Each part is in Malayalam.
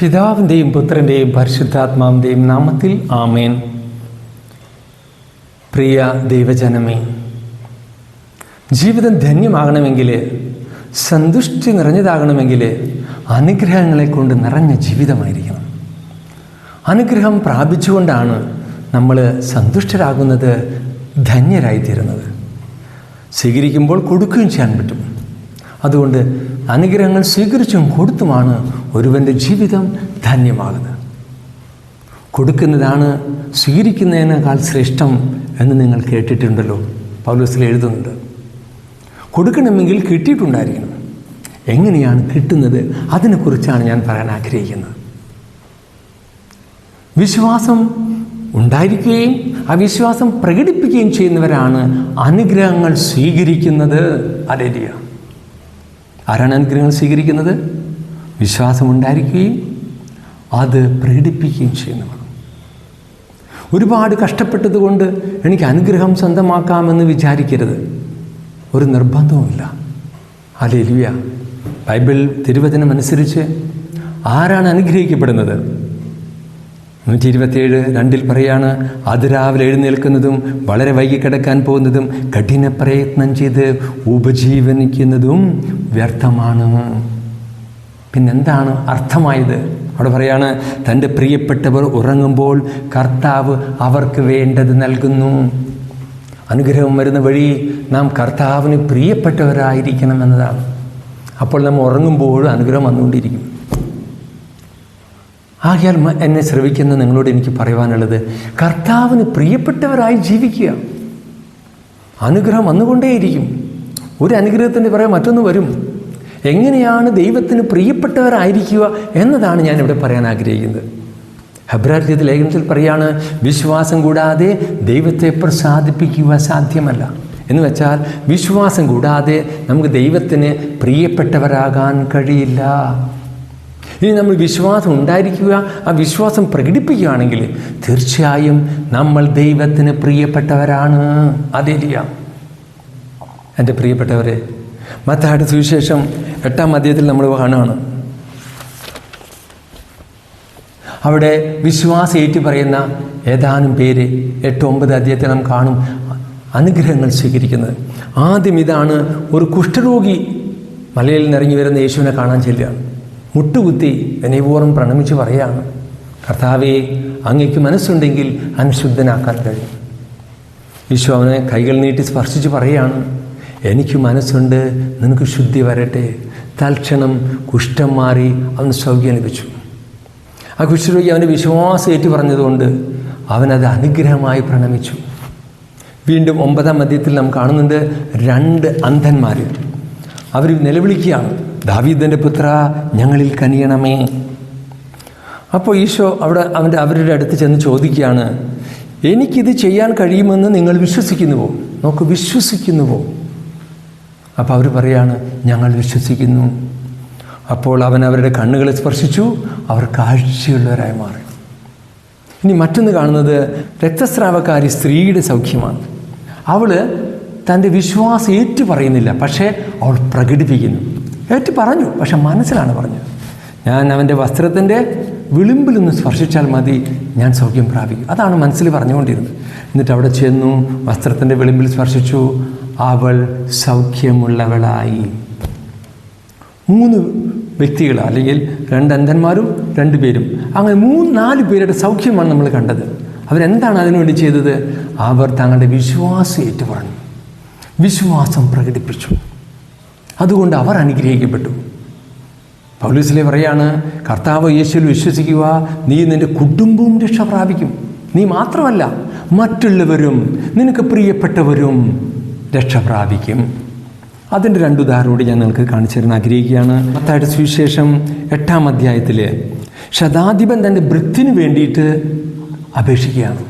പിതാവിന്റെയും പുത്രന്റെയും പരിശുദ്ധാത്മാവിന്റെയും നാമത്തിൽ ആമേൻ. പ്രിയ ദൈവജനമേ ജീവിതം ധന്യമാകണമെങ്കിൽ സന്തുഷ്ടി നിറഞ്ഞതാകണമെങ്കിൽ അനുഗ്രഹങ്ങളെ കൊണ്ട് നിറഞ്ഞ ജീവിതമായിരിക്കണം. അനുഗ്രഹം പ്രാപിച്ചുകൊണ്ടാണ് നമ്മൾ സന്തുഷ്ടരാകുന്നത് ധന്യരായിത്തീരുന്നത്. സ്വീകരിക്കുമ്പോൾ കൊടുക്കുകയും ചെയ്യാൻ പറ്റും. അതുകൊണ്ട് അനുഗ്രഹങ്ങൾ സ്വീകരിച്ചും കൊടുത്തുമാണ് ഒരുവന്റെ ജീവിതം ധന്യമാകുന്നത്. കൊടുക്കുന്നതാണ് സ്വീകരിക്കുന്നതിനേക്കാൾ ശ്രേഷ്ഠം എന്ന് നിങ്ങൾ കേട്ടിട്ടുണ്ടല്ലോ. പൗലോസിൽ എഴുതുന്നുണ്ട്. കൊടുക്കണമെങ്കിൽ കിട്ടിയിട്ടുണ്ടായിരിക്കണം. എങ്ങനെയാണ് കിട്ടുന്നത്? അതിനെക്കുറിച്ചാണ് ഞാൻ പറയാൻ ആഗ്രഹിക്കുന്നത്. വിശ്വാസം ഉണ്ടായിരിക്കുകയും ആ വിശ്വാസം പ്രകടിപ്പിക്കുകയും ചെയ്യുന്നവരാണ് അനുഗ്രഹങ്ങൾ സ്വീകരിക്കുന്നത്. അലേലിയ ആരാണ് അനുഗ്രഹങ്ങൾ സ്വീകരിക്കുന്നത്? വിശ്വാസമുണ്ടായിരിക്കുകയും അത് പ്രകടിപ്പിക്കുകയും ചെയ്യുന്നവർ ഒരുപാട് കഷ്ടപ്പെട്ടതുകൊണ്ട് എനിക്ക് അനുഗ്രഹം സ്വന്തമാക്കാമെന്ന് വിചാരിക്കരുത്. ഒരു നിർബന്ധവുമില്ല. അലേലിയ ബൈബിൾ തിരുവചനം അനുസരിച്ച് ആരാണ് അനുഗ്രഹിക്കപ്പെടുന്നത്? നൂറ്റി ഇരുപത്തിയേഴ് രണ്ടിൽ പറയാണ് അതിരാവിലെ എഴുന്നേൽക്കുന്നതും വളരെ വൈകി കിടക്കാൻ പോകുന്നതും കഠിന പ്രയത്നം ചെയ്ത് ഉപജീവനിക്കുന്നതും വ്യർത്ഥമാണ്. പിന്നെന്താണ് അർത്ഥമായത്? അവിടെ പറയാണ് തന്റെ പ്രിയപ്പെട്ടവർ ഉറങ്ങുമ്പോൾ കർത്താവ് അവർക്ക് വേണ്ടത് നൽകുന്നു. അനുഗ്രഹം വരുന്ന വഴി നാം കർത്താവിന് പ്രിയപ്പെട്ടവരായിരിക്കണം എന്നതാണ്. അപ്പോൾ നമ്മൾ ഉറങ്ങുമ്പോഴും അനുഗ്രഹം വന്നുകൊണ്ടിരിക്കും. ആകയാൽ എന്നെ ശ്രവിക്കുന്ന നിങ്ങളോട് എനിക്ക് പറയുവാനുള്ളത് കർത്താവിന് പ്രിയപ്പെട്ടവരായി ജീവിക്കുക. അനുഗ്രഹം വന്നുകൊണ്ടേയിരിക്കും. ഒരു അനുഗ്രഹത്തിന്റെ പറയാൻ മറ്റൊന്ന് വരും. എങ്ങനെയാണ് ദൈവത്തിന് പ്രിയപ്പെട്ടവരായിരിക്കുക എന്നതാണ് ഞാനിവിടെ പറയാൻ ആഗ്രഹിക്കുന്നത്. ഹബ്രാർജ്യത്തിൽ ലേഖനത്തിൽ പറയാണ് വിശ്വാസം കൂടാതെ ദൈവത്തെ പ്രസാദിപ്പിക്കുക സാധ്യമല്ല. എന്ന് വെച്ചാൽ വിശ്വാസം കൂടാതെ നമുക്ക് ദൈവത്തിന് പ്രിയപ്പെട്ടവരാകാൻ കഴിയില്ല. ഇനി നമ്മൾ വിശ്വാസം ഉണ്ടായിരിക്കുക ആ വിശ്വാസം പ്രകടിപ്പിക്കുകയാണെങ്കിൽ തീർച്ചയായും നമ്മൾ ദൈവത്തിന് പ്രിയപ്പെട്ടവരാണ്. അതേലിയ. എന്റെ പ്രിയപ്പെട്ടവരെ മറ്റാട് സുവിശേഷം എട്ടാം അധ്യായത്തിൽ നമ്മൾ കാണുകയാണ്. അവിടെ വിശ്വാസം ഏറ്റു പറയുന്ന ഏതാനും പേര് എട്ട് ഒമ്പത് അധ്യായത്തിൽ നാം കാണും. അനുഗ്രഹങ്ങൾ സ്വീകരിക്കുന്നത്. ആദ്യം ഇതാണ് ഒരു കുഷ്ഠരോഗി മലയിൽ നിറങ്ങി വരുന്ന യേശുവിനെ കാണാൻ ചെല്ലുകയാണ് മുട്ടുകുത്തി വിനയപൂർവം പ്രണമിച്ച് പറയാണ് കർത്താവെ അങ്ങയ്ക്ക് മനസ്സുണ്ടെങ്കിൽ അനുശുദ്ധനാക്കാൻ കഴിയും. ഈശോ അവനെ കൈകൾ നീട്ടി സ്പർശിച്ച് പറയുകയാണ്. എനിക്ക് മനസ്സുണ്ട് നിനക്ക് ശുദ്ധി വരട്ടെ. തൽക്ഷണം കുഷ്ഠം മാറി അവന് സൗഖ്യം ലഭിച്ചു. ആ കുഷ്ഠരോഗി അവന്റെ വിശ്വാസം ഏറ്റു പറഞ്ഞതുകൊണ്ട് അവനത് അനുഗ്രഹമായി പ്രണമിച്ചു. വീണ്ടും ഒമ്പതാം മധ്യത്തിൽ നാം കാണുന്നുണ്ട് രണ്ട് അന്ധന്മാർ അവർ നിലവിളിക്കുകയാണ്. ദാവീദന്റെ പുത്ര ഞങ്ങളിൽ കനിയണമേ. അപ്പോൾ ഈശോ അവിടെ അവന്റെ അവരുടെ അടുത്ത് ചെന്ന് ചോദിക്കുകയാണ് എനിക്കിത് ചെയ്യാൻ കഴിയുമെന്ന് നിങ്ങൾ വിശ്വസിക്കുന്നുവോ? നോക്ക് വിശ്വസിക്കുന്നുവോ? അപ്പോൾ അവർ പറയാണ് ഞങ്ങൾ വിശ്വസിക്കുന്നു. അപ്പോൾ അവൻ അവരുടെ കണ്ണുകളെ സ്പർശിച്ചു അവർ കാഴ്ചയുള്ളവരായി മാറി. ഇനി മറ്റൊന്ന് കാണുന്നത് രക്തസ്രാവക്കാരി സ്ത്രീയുടെ സൗഖ്യമാണ്. അവൾ തന്റെ വിശ്വാസം ഏറ്റു പറയുന്നില്ല പക്ഷേ അവൾ പ്രകടിപ്പിക്കുന്നു. ഏറ്റു പറഞ്ഞു പക്ഷെ മനസ്സിലാണ് പറഞ്ഞത്. ഞാൻ അവന്റെ വസ്ത്രത്തിന്റെ വിളിമ്പിലൊന്ന് സ്പർശിച്ചാൽ മതി ഞാൻ സൗഖ്യം പ്രാപിക്കും. അതാണ് മനസ്സിൽ പറഞ്ഞുകൊണ്ടിരുന്നത്. എന്നിട്ട് അവിടെ ചെന്നു വസ്ത്രത്തിന്റെ വിളിമ്പിൽ സ്പർശിച്ചു. അവൾ സൗഖ്യമുള്ളവളായി. മൂന്ന് വ്യക്തികൾ അല്ലെങ്കിൽ രണ്ട് അന്ധന്മാരും രണ്ട് പേരും. അങ്ങനെ മൂന്ന് നാല് പേരുടെ സൗഖ്യമാണ് നമ്മൾ കണ്ടത്. അവരെന്താണ് അതിനുവേണ്ടി ചെയ്തത്? അവർ തങ്ങളുടെ വിശ്വാസം ഏറ്റുപറഞ്ഞു. വിശ്വാസം പ്രകടിപ്പിച്ചു. അതുകൊണ്ട് അവർ അനുഗ്രഹിക്കപ്പെട്ടു. പൗലീസിലെ പറയാണ് കർത്താവ് യേശുവിൽ വിശ്വസിക്കുക നീ നിന്റെ കുടുംബവും രക്ഷ പ്രാപിക്കും. നീ മാത്രമല്ല മറ്റുള്ളവരും നിനക്ക് പ്രിയപ്പെട്ടവരും രക്ഷ പ്രാപിക്കും. അതിന്റെ രണ്ട് ഉദാഹരണം ഞാൻ നിങ്ങൾക്ക് കാണിച്ചു തരാൻ ആഗ്രഹിക്കുകയാണ്. മത്തായുടെ സുവിശേഷം എട്ടാം അധ്യായത്തിൽ ശതാധിപൻ തന്റെ വൃത്തിന് വേണ്ടിയിട്ട് അപേക്ഷിക്കുകയാണ്.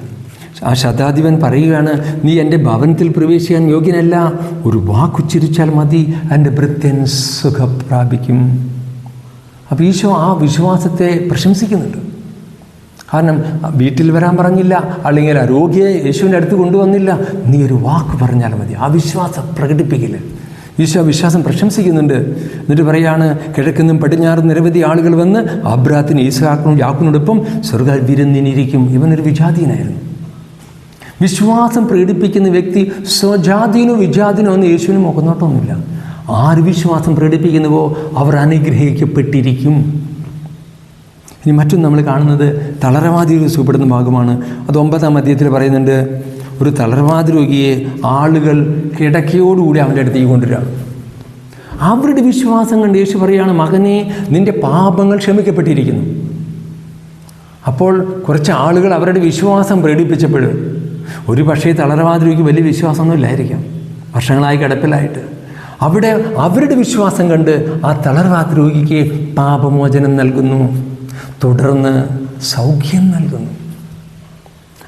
ആ ശതാധിപൻ പറയുകയാണ് നീ എന്റെ ഭവനത്തിൽ പ്രവേശിക്കാൻ യോഗ്യനല്ല. ഒരു വാക്കുച്ചിരിച്ചാൽ മതി എന്റെ ഭൃത്യൻ സുഖപ്രാപിക്കും. അപ്പോൾ ഈശോ ആ വിശ്വാസത്തെ പ്രശംസിക്കുന്നുണ്ട്. കാരണം വീട്ടിൽ വരാൻ പറഞ്ഞില്ല അല്ലെങ്കിൽ ആ രോഗിയെ യേശുവിന്റെ അടുത്ത് കൊണ്ടുവന്നില്ല. നീ ഒരു വാക്ക് പറഞ്ഞാൽ മതി ആ വിശ്വാസം പ്രകടിപ്പിക്കില്ല ഈശോ വിശ്വാസം പ്രശംസിക്കുന്നുണ്ട്. എന്നിട്ട് പറയാണ് കിഴക്കുന്നും പടിഞ്ഞാറും നിരവധി ആളുകൾ വന്ന് അബ്രാത്തിന് ഈസാക്കിനും യാക്കിനോടൊപ്പം സ്വർഗ വിരുന്നിനിരിക്കും. ഇവനൊരു വിജാതീയനായിരുന്നു. വിശ്വാസം പ്രകടിപ്പിക്കുന്ന വ്യക്തി സ്വജാതിനോ വിജാതിനോ എന്ന് യേശുവിന് മുഖനോട്ടമൊന്നുമില്ല. ആര് വിശ്വാസം പ്രകടിപ്പിക്കുന്നുവോ അവർ അനുഗ്രഹിക്കപ്പെട്ടിരിക്കും. ഇനി മറ്റും നമ്മൾ കാണുന്നത് തളരവാദി രൂപപ്പെടുന്ന ഭാഗമാണ്. അത് ഒമ്പതാം അധ്യായത്തിൽ പറയുന്നുണ്ട് ഒരു തളർവാദ രോഗിയെ ആളുകൾ കിടക്കയോടുകൂടി അവന്റെ അടുത്തേക്ക് കൊണ്ടുവരാം അവരുടെ വിശ്വാസം കണ്ട് യേശു പറയുകയാണ് മകനെ നിന്റെ പാപങ്ങൾ ക്ഷമിക്കപ്പെട്ടിരിക്കുന്നു. അപ്പോൾ കുറച്ച് ആളുകൾ അവരുടെ വിശ്വാസം പ്രകടിപ്പിച്ചപ്പോൾ ഒരു പക്ഷേ തളർവാദ വലിയ വിശ്വാസമൊന്നും ഇല്ലായിരിക്കാം വർഷങ്ങളായി കിടപ്പിലായിട്ട്. അവിടെ അവരുടെ വിശ്വാസം കണ്ട് ആ തളർവാത് രോഗിക്ക് പാപമോചനം നൽകുന്നു. തുടർന്ന് സൗഖ്യം നൽകുന്നു.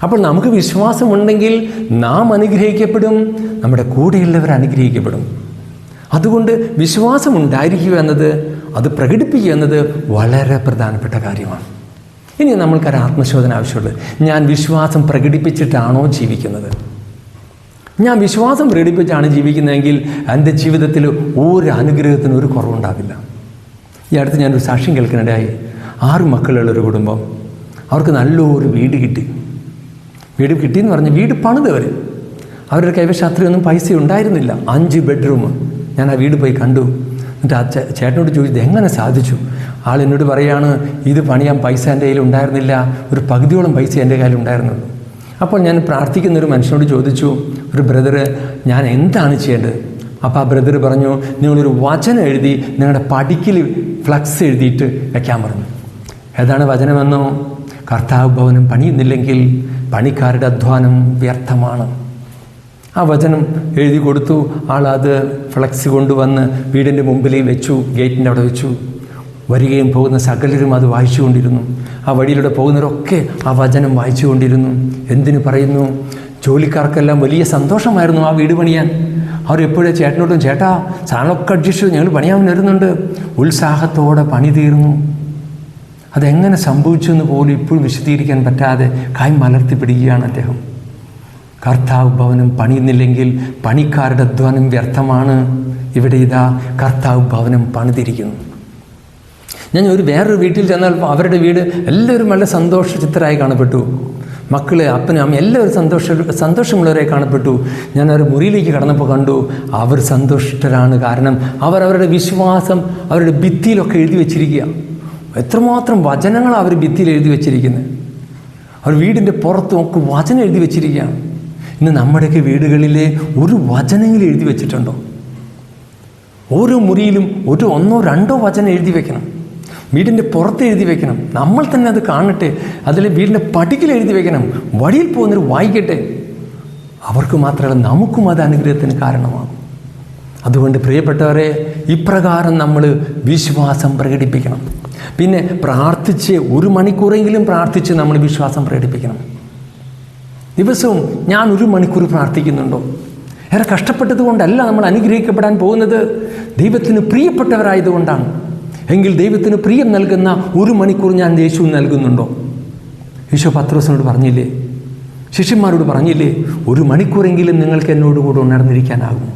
അപ്പോൾ നമുക്ക് വിശ്വാസമുണ്ടെങ്കിൽ നാം അനുഗ്രഹിക്കപ്പെടും നമ്മുടെ കൂടെയുള്ളവർ അനുഗ്രഹിക്കപ്പെടും. അതുകൊണ്ട് വിശ്വാസമുണ്ടായിരിക്കുക എന്നത് അത് പ്രകടിപ്പിക്കുക എന്നത് വളരെ പ്രധാനപ്പെട്ട കാര്യമാണ്. ഇനി നമ്മൾക്കൊരു ആത്മശോധന ആവശ്യമുള്ളത് ഞാൻ വിശ്വാസം പ്രകടിപ്പിച്ചിട്ടാണോ ജീവിക്കുന്നത്? ഞാൻ വിശ്വാസം പ്രകടിപ്പിച്ചാണ് ജീവിക്കുന്നതെങ്കിൽ എന്റെ ജീവിതത്തിൽ ഒരു അനുഗ്രഹത്തിനും ഒരു കുറവുണ്ടാവില്ല. ഈ അടുത്ത് ഞാനൊരു സാക്ഷ്യം കേൾക്കുന്നിടയായി. ആറ് മക്കളുള്ളൊരു കുടുംബം. അവർക്ക് നല്ലൊരു വീട് കിട്ടി. വീട് കിട്ടിയെന്ന് പറഞ്ഞ് വീട് പണിതവർ അവരുടെ കൈവശം അത്രയൊന്നും പൈസ ഉണ്ടായിരുന്നില്ല അഞ്ച് ബെഡ്റൂം. ഞാൻ ആ വീട് പോയി കണ്ടു. എന്നിട്ട് ആ ചേട്ടനോട് ചോദിച്ചത് എങ്ങനെ സാധിച്ചു? ആൾ എന്നോട് പറയാണ് ഇത് പണിയാൻ പൈസ എന്റെ കയ്യിൽ ഉണ്ടായിരുന്നില്ല ഒരു പകുതിയോളം പൈസ എന്റെ കയ്യിൽ ഉണ്ടായിരുന്നുള്ളൂ അപ്പോൾ ഞാൻ പ്രാർത്ഥിക്കുന്ന ഒരു മനുഷ്യനോട് ചോദിച്ചു ഒരു ബ്രദർ ഞാൻ എന്താണ് ചെയ്യേണ്ടത്? അപ്പോൾ ആ ബ്രദർ പറഞ്ഞു നിങ്ങളൊരു വചനം എഴുതി നിങ്ങളുടെ പടിക്കിൽ ഫ്ലക്സ് എഴുതിയിട്ട് വയ്ക്കാൻ പറഞ്ഞു. ഏതാണ് വചനമെന്നോ? കർത്താവ് ഭവനം പണിയുന്നില്ലെങ്കിൽ പണിക്കാരുടെ അധ്വാനം വ്യർത്ഥമാണ്. ആ വചനം എഴുതി കൊടുത്തു. ആളത് ഫ്ലക്സ് കൊണ്ടുവന്ന് വീടിന്റെ മുമ്പിൽ വെച്ചു ഗേറ്റിന്റെ അവിടെ വെച്ചു. വരികയും പോകുന്ന സകലരും അത് വായിച്ചുകൊണ്ടിരുന്നു. ആ വഴിയിലൂടെ പോകുന്നവരൊക്കെ ആ വചനം വായിച്ചുകൊണ്ടിരുന്നു. എന്തിനു പറയുന്നു? ജോലിക്കാർക്കെല്ലാം വലിയ സന്തോഷമായിരുന്നു ആ വീട് പണിയാൻ. അവർ എപ്പോഴും ചേട്ടനോടും ചേട്ടാ സാധനമൊക്കെ അഡ്ജസ്റ്റ് ഞങ്ങൾ പണിയാൻ വരുന്നുണ്ട്. ഉത്സാഹത്തോടെ പണി തീർന്നു. അതെങ്ങനെ സംഭവിച്ചു എന്ന് പോലും ഇപ്പോഴും വിശദീകരിക്കാൻ പറ്റാതെ കൈ മലർത്തി അദ്ദേഹം. കർത്താവ് ഭവനം പണിയുന്നില്ലെങ്കിൽ പണിക്കാരുടെ അധ്വാനം വ്യർത്ഥമാണ്. ഇവിടെ ഇതാ കർത്താവ് ഭവനം പണിതിരിക്കുന്നു. ഞാൻ ഒരു വേറൊരു വീട്ടിൽ ചെന്നാൽ അവരുടെ വീട് എല്ലാവരും വളരെ സന്തോഷചിത്തരായി കാണപ്പെട്ടു. മക്കൾ അപ്പനും അമ്മ എല്ലാവരും സന്തോഷ സന്തോഷമുള്ളവരായി കാണപ്പെട്ടു. ഞാൻ അവർ മുറിയിലേക്ക് കടന്നപ്പോൾ കണ്ടു അവർ സന്തുഷ്ടരാണ്. കാരണം അവർ അവരുടെ വിശ്വാസം അവരുടെ ഭിത്തിയിലൊക്കെ എഴുതി വെച്ചിരിക്കുക. എത്രമാത്രം വചനങ്ങളാണ് അവർ ഭിത്തിയിൽ എഴുതി വെച്ചിരിക്കുന്നത്. അവർ വീടിന്റെ പുറത്തും ഒക്കെ വചനം എഴുതി വെച്ചിരിക്കുകയാണ്. ഇന്ന് നമ്മുടെയൊക്കെ വീടുകളിലെ ഒരു വചനങ്ങൾ എഴുതി വെച്ചിട്ടുണ്ടോ? ഓരോ മുറിയിലും ഒരു ഒന്നോ രണ്ടോ വചനം എഴുതി വെക്കണം. വീടിന്റെ പുറത്ത് എഴുതി വെക്കണം. നമ്മൾ തന്നെ അത് കാണട്ടെ. അതിൽ വീടിന്റെ പടിക്കൽ എഴുതി വെക്കണം. വഴിയിൽ പോകുന്നവർ വായിക്കട്ടെ. അവർക്ക് മാത്രമല്ല നമുക്കും അത് അനുഗ്രഹത്തിന് കാരണമാകും. അതുകൊണ്ട് പ്രിയപ്പെട്ടവരെ ഇപ്രകാരം നമ്മൾ വിശ്വാസം പ്രകടിപ്പിക്കണം. പിന്നെ പ്രാർത്ഥിച്ച് ഒരു മണിക്കൂറെങ്കിലും പ്രാർത്ഥിച്ച് നമ്മൾ വിശ്വാസം പ്രകടിപ്പിക്കണം. ദിവസവും ഞാൻ ഒരു മണിക്കൂർ പ്രാർത്ഥിക്കുന്നുണ്ടോ? ഏറെ കഷ്ടപ്പെട്ടത് കൊണ്ടല്ല നമ്മൾ അനുഗ്രഹിക്കപ്പെടാൻ പോകുന്നത്. ദൈവത്തിന് പ്രിയപ്പെട്ടവരായതുകൊണ്ടാണ്. എങ്കിൽ ദൈവത്തിന് പ്രിയം നൽകുന്ന ഒരു മണിക്കൂർ ഞാൻ യേശു നൽകുന്നുണ്ടോ? യേശു പത്രോസിനോട് പറഞ്ഞില്ലേ? ശിഷ്യന്മാരോട് പറഞ്ഞില്ലേ? ഒരു മണിക്കൂറെങ്കിലും നിങ്ങൾക്ക് എന്നോട് കൂടെ ഉണർന്നിരിക്കാനാകും.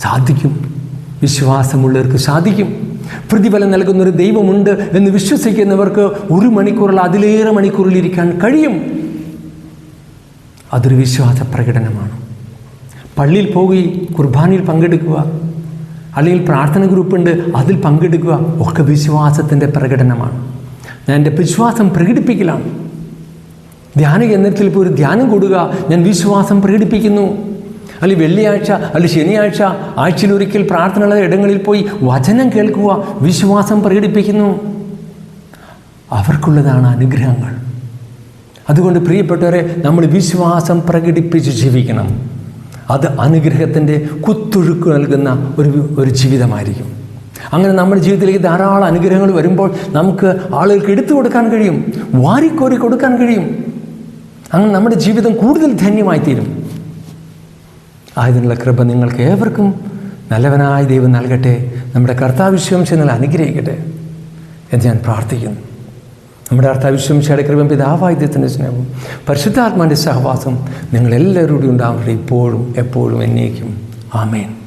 സാധിക്കും. വിശ്വാസമുള്ളവർക്ക് സാധിക്കും. പ്രതിഫലം നൽകുന്നൊരു ദൈവമുണ്ട് എന്ന് വിശ്വസിക്കുന്നവർക്ക് ഒരു മണിക്കൂറിൽ അതിലേറെ മണിക്കൂറിൽ ഇരിക്കാൻ കഴിയും. അതൊരു വിശ്വാസ പ്രകടനമാണ്. പള്ളിയിൽ പോയി കുർബാനയിൽ പങ്കെടുക്കുക. അല്ലെങ്കിൽ പ്രാർത്ഥന ഗ്രൂപ്പുണ്ട് അതിൽ പങ്കെടുക്കുക ഒക്കെ വിശ്വാസത്തിന്റെ പ്രകടനമാണ്. ഞാൻ എന്റെ വിശ്വാസം പ്രകടിപ്പിക്കലാണ്. ധ്യാന കേന്ദ്രത്തിൽ ഇപ്പോൾ ഒരു ധ്യാനം കൂടുക ഞാൻ വിശ്വാസം പ്രകടിപ്പിക്കുന്നു. അല്ലെങ്കിൽ വെള്ളിയാഴ്ച അല്ലെങ്കിൽ ശനിയാഴ്ച ആഴ്ചയിലൊരിക്കൽ പ്രാർത്ഥനയുള്ള ഇടങ്ങളിൽ പോയി വചനം കേൾക്കുക വിശ്വാസം പ്രകടിപ്പിക്കുന്നു. അവർക്കുള്ളതാണ് അനുഗ്രഹങ്ങൾ. അതുകൊണ്ട് പ്രിയപ്പെട്ടവരെ നമ്മൾ വിശ്വാസം പ്രകടിപ്പിച്ച് ജീവിക്കണം. അത് അനുഗ്രഹത്തിന്റെ കുത്തൊഴുക്ക് നൽകുന്ന ഒരു ഒരു ജീവിതമായിരിക്കും. അങ്ങനെ നമ്മുടെ ജീവിതത്തിലേക്ക് ധാരാളം അനുഗ്രഹങ്ങൾ വരുമ്പോൾ നമുക്ക് ആളുകൾക്ക് എടുത്തു കൊടുക്കാൻ കഴിയും വാരിക്കോരി കൊടുക്കാൻ കഴിയും. അങ്ങനെ നമ്മുടെ ജീവിതം കൂടുതൽ ധന്യമായി തീരും ആയതിനുള്ള കൃപ നിങ്ങൾക്ക് ഏവർക്കും നല്ലവനായ ദൈവം നൽകട്ടെ. നമ്മുടെ കർത്താവിശ്വംശം നിങ്ങൾ അനുഗ്രഹിക്കട്ടെ എന്ന് ഞാൻ പ്രാർത്ഥിക്കുന്നു. നമ്മുടെ അർത്ഥാവിശ്വം കൃപം പിതാവായുധ്യത്തിന്റെ സ്നേഹവും പരിശുദ്ധാത്മാന്റെ സഹവാസം നിങ്ങളെല്ലാവരോടും ഉണ്ടാവട്ടെ ഇപ്പോഴും എപ്പോഴും എന്നേക്കും. ആമേൻ.